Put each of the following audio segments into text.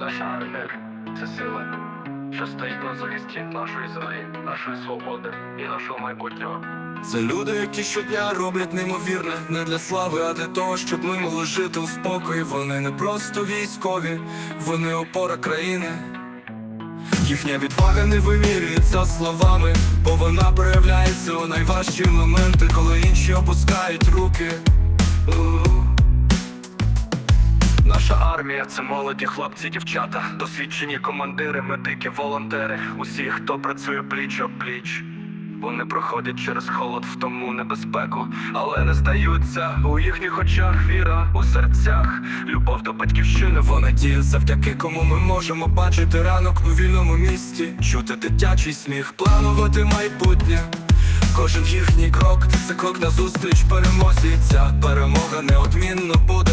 Наша армія це сила, що стоїть на захисті нашої землі, нашої свободи і нашого майбутнього. Це люди, які щодня роблять неймовірне не для слави, а для того, щоб ми могли жити у спокої. Вони не просто військові, вони опора країни. Їхня відвага не вимірюється словами, бо вона проявляється у найважчі моменти, коли інші опускають руки. Армія це молоді хлопці, дівчата, досвідчені командири, медики, волонтери, усі, хто працює пліч пліч. Вони проходять через холод в тому небезпеку, але не здаються у їхніх очах віра у серцях. Любов до батьківщини, вона діє завдяки кому ми можемо бачити ранок у вільному місті, чути дитячий сміх, планувати майбутнє. Кожен їхній крок це крок назустріч перемозі. Ця перемога неодмінно буде.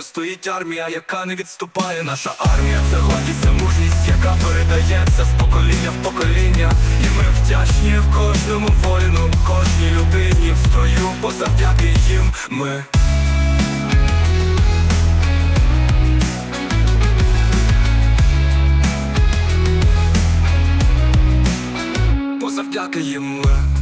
Нею стоїть армія, яка не відступає. Наша армія це гордість, це мужність, яка передається з покоління в покоління. І ми вдячні в кожному воїну, кожній людині в строю, бо завдяки їм ми. Бо завдяки їм ми